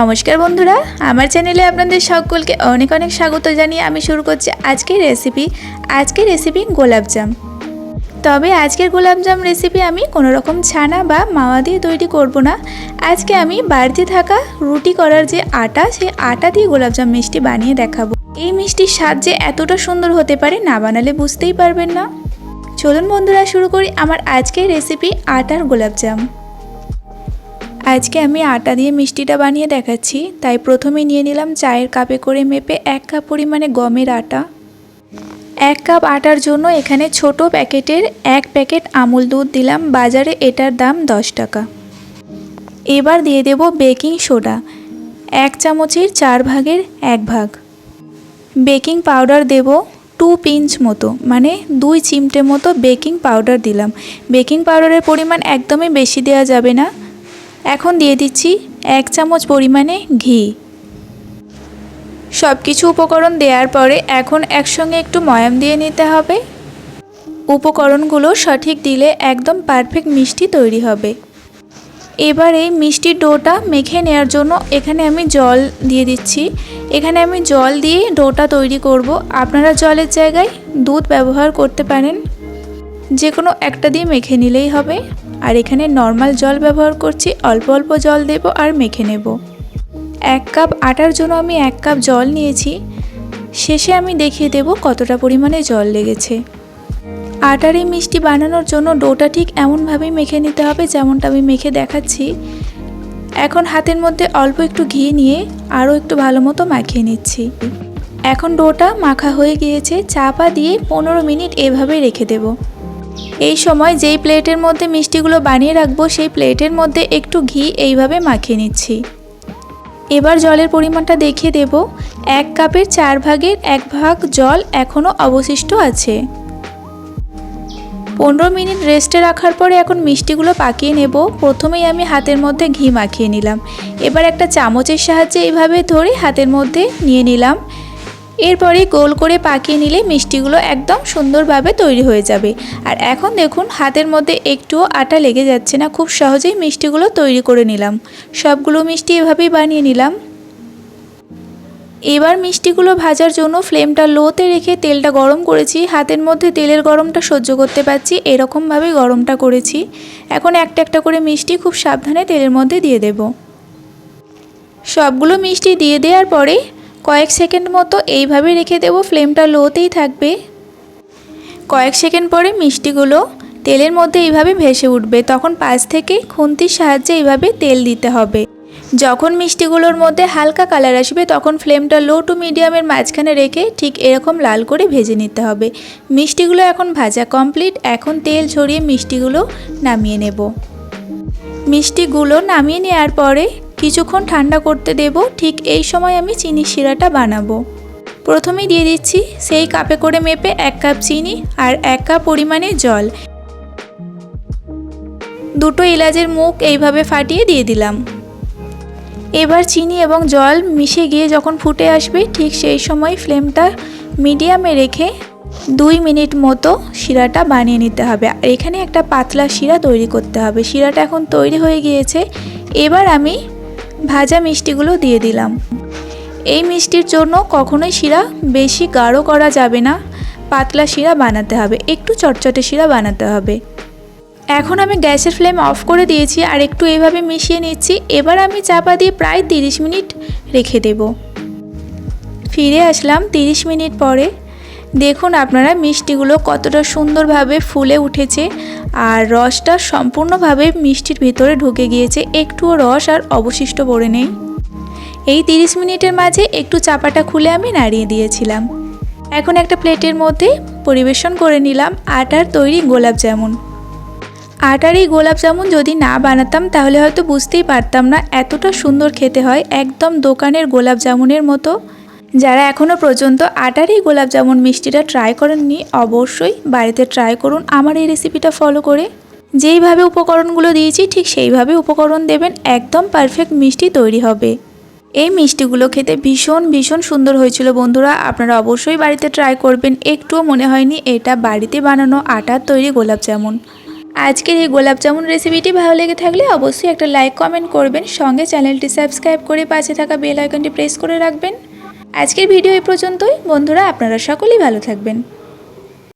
নমস্কার বন্ধুরা, আমার চ্যানেলে আপনাদের সকলকে অনেক অনেক স্বাগত জানিয়ে আমি শুরু করছি আজকের রেসিপি আজকের রেসিপি গোলাপজাম তবে আজকের গোলাপজাম রেসিপি আমি কোনো রকম ছানা বা মাওয়া দিয়ে তৈরি করব না। আজকে আমি বাড়িতে থাকা রুটি করার যে আটা, সেই আটা দিয়ে গোলাপজাম মিষ্টি বানিয়ে দেখাবো। এই মিষ্টির স্বাদ যে এতটা সুন্দর হতে পারে না বানালে বুঝতেই পারবেন না। চলুন বন্ধুরা, শুরু করি আমার আজকের রেসিপি আটার গোলাপজাম আজকে আমি আটা দিয়ে মিষ্টিটা বানিয়ে দেখাচ্ছি। তাই প্রথমে নিয়ে নিলাম চায়ের কাপে করে মেপে এক কাপ পরিমাণে গমের আটা। এক কাপ আটার জন্য এখানে ছোট প্যাকেটের এক প্যাকেট আমুল দুধ দিলাম, বাজারে এটার দাম দশ টাকা। এবার দিয়ে দেব বেকিং সোডা, এক চামচের চার ভাগের এক ভাগ। বেকিং পাউডার দেব টু পিঞ্চ মতো মানে দুই চিমটে মতো বেকিং পাউডার দিলাম। বেকিং পাউডারের পরিমাণ একদমই বেশি দেওয়া যাবে না। এখন দিয়ে দিচ্ছি এক চামচ পরিমাণে ঘি। সব কিছু উপকরণ দেওয়ার পরে এখন একসঙ্গে একটু ময়াম দিয়ে নিতে হবে। উপকরণগুলো সঠিক দিলে একদম পারফেক্ট মিষ্টি তৈরি হবে। এবার এই মিষ্টির ডোটা মেখে নেওয়ার জন্য এখানে আমি জল দিয়ে দিচ্ছি। এখানে আমি জল দিয়ে ডোটা তৈরি করব। আপনারা জলের জায়গায় দুধ ব্যবহার করতে পারেন। যে কোনো একটা দিয়ে মেখে নিলেই হবে। আর এখানে নর্মাল জল ব্যবহার করছি, অল্প অল্প জল দেব আর মেখে নেব। এক কাপ আটার জন্য আমি এক কাপ জল নিয়েছি। শেষে আমি দেখিয়ে দেব কতটা পরিমাণে জল লেগেছে। আটার এই মিষ্টি বানানোর জন্য ডোটা ঠিক এমনভাবেই মেখে নিতে হবে যেমনটা আমি মেখে দেখাচ্ছি। এখন হাতের মধ্যে অল্প একটু ঘি নিয়ে আরও একটু ভালো মতো মাখিয়ে নিচ্ছি। এখন ডোটা মাখা হয়ে গিয়েছে, চাপা দিয়ে পনেরো মিনিট এভাবে রেখে দেবো। এই সময় যেই প্লেটের মধ্যে মিষ্টিগুলো বানিয়ে রাখব, সেই প্লেটের মধ্যে একটু ঘি এইভাবে মাখিয়ে নিচ্ছি। এবার জলের পরিমাণটা দেখিয়ে দেব। এক কাপের চার ভাগের এক ভাগ জল এখনও অবশিষ্ট আছে। পনেরো মিনিট রেস্টে রাখার পরে এখন মিষ্টিগুলো পাকিয়ে নেব। প্রথমেই আমি হাতের মধ্যে ঘি মাখিয়ে নিলাম। এবার একটা চামচের সাহায্যে এইভাবে ধরে হাতের মধ্যে নিয়ে নিলাম। এরপরে গোল করে পাকিয়ে নিলে মিষ্টিগুলো একদম সুন্দরভাবে তৈরি হয়ে যাবে। আর এখন দেখুন, হাতের মধ্যে একটুও আটা লেগে যাচ্ছে না। খুব সহজেই মিষ্টিগুলো তৈরি করে নিলাম। সবগুলো মিষ্টি এভাবেই বানিয়ে নিলাম। এবার মিষ্টিগুলো ভাজার জন্য ফ্লেমটা লোতে রেখে তেলটা গরম করেছি। হাতের মধ্যে তেলের গরমটা সহ্য করতে পারছি এরকমভাবেই গরমটা করেছি। এখন একটা একটা করে মিষ্টি খুব সাবধানে তেলের মধ্যে দিয়ে দেব। সবগুলো মিষ্টি দিয়ে দেওয়ার পরে কয়েক সেকেন্ড মতো এইভাবে রেখে দেবো, ফ্লেমটা লোতেই থাকবে। কয়েক সেকেন্ড পরে মিষ্টিগুলো তেলের মধ্যে এইভাবে ভেসে উঠবে। তখন পাশ থেকে খুন্তির সাহায্যে এইভাবে তেল দিতে হবে। যখন মিষ্টিগুলোর মধ্যে হালকা কালার আসবে, তখন ফ্লেমটা লো টু মিডিয়ামের মাঝখানে রেখে ঠিক এরকম লাল করে ভেজে নিতে হবে। মিষ্টিগুলো এখন ভাজা কমপ্লিট। এখন তেল ঝরিয়ে মিষ্টিগুলো নামিয়ে নেব। মিষ্টিগুলো নামিয়ে নেওয়ার পরে কিছুক্ষণ ঠান্ডা করতে দেব, ঠিক এই সময় আমি চিনি শিরাটা বানাবো। প্রথমেই দিয়ে দিচ্ছি সেই কাপে করে মেপে এক কাপ চিনি আর এক কাপ পরিমাণে জল। দুটো এলাচের মুখ এইভাবে ফাটিয়ে দিয়ে দিলাম। এবার চিনি এবং জল মিশে গিয়ে যখন ফুটে আসবে, ঠিক সেই সময় ফ্লেমটা মিডিয়ামে রেখে দুই মিনিট মতো শিরাটা বানিয়ে নিতে হবে। আর এখানে একটা পাতলা শিরা তৈরি করতে হবে। শিরাটা এখন তৈরি হয়ে গিয়েছে। এবার আমি ভাজা মিষ্টিগুলো দিয়ে দিলাম। এই মিষ্টির জন্য কখনোই শিরা বেশি গাঢ় করা যাবে না। পাতলা শিরা বানাতে হবে, একটু চটচটে শিরা বানাতে হবে। এখন আমি গ্যাসের ফ্লেম অফ করে দিয়েছি আর একটু এইভাবে মিশিয়ে নিচ্ছি। এবার আমি চাপা দিয়ে প্রায় তিরিশ মিনিট রেখে দেব। ফিরে আসলাম তিরিশ মিনিট পরে। দেখুন আপনারা মিষ্টিগুলো কতটা সুন্দরভাবে ফুলে উঠেছে আর রসটা সম্পূর্ণভাবে মিষ্টির ভিতরে ঢুকে গিয়েছে। একটুও রস আর অবশিষ্ট পড়ে নেই। এই তিরিশ মিনিটের মাঝে একটু চাপাটা খুলে আমি নাড়িয়ে দিয়েছিলাম। এখন একটা প্লেটের মধ্যে পরিবেশন করে নিলাম আটার তৈরি গোলাপ জামুন। আটার এই গোলাপ জামুন যদি না বানাতাম তাহলে হয়তো বুঝতেই পারতাম না এতটা সুন্দর খেতে হয় একদম দোকানের গোলাপ জামুনের মতো। যারা এখনও পর্যন্ত আটার এই গোলাপ জামুন মিষ্টিটা ট্রাই করেননি, অবশ্যই বাড়িতে ট্রাই করুন আমার এই রেসিপিটা ফলো করে। যেইভাবে উপকরণগুলো দিয়েছি, ঠিক সেইভাবে উপকরণ দেবেন, একদম পারফেক্ট মিষ্টি তৈরি হবে। এই মিষ্টিগুলো খেতে ভীষণ ভীষণ সুন্দর হয়েছিল বন্ধুরা, আপনারা অবশ্যই বাড়িতে ট্রাই করবেন, একটুও মনে হয়নি এটা বাড়িতে বানানো আটার তৈরি গোলাপ জামুন। আজকের এই গোলাপ জামুন রেসিপিটি ভালো লেগে থাকলে অবশ্যই একটা লাইক কমেন্ট করবেন, সঙ্গে চ্যানেলটি সাবস্ক্রাইব করে পাশে থাকা বেল আইকনটি প্রেস করে রাখবেন। আজকের ভিডিও এই পর্যন্তই। বন্ধুরা আপনারা সকলেই ভালো থাকবেন।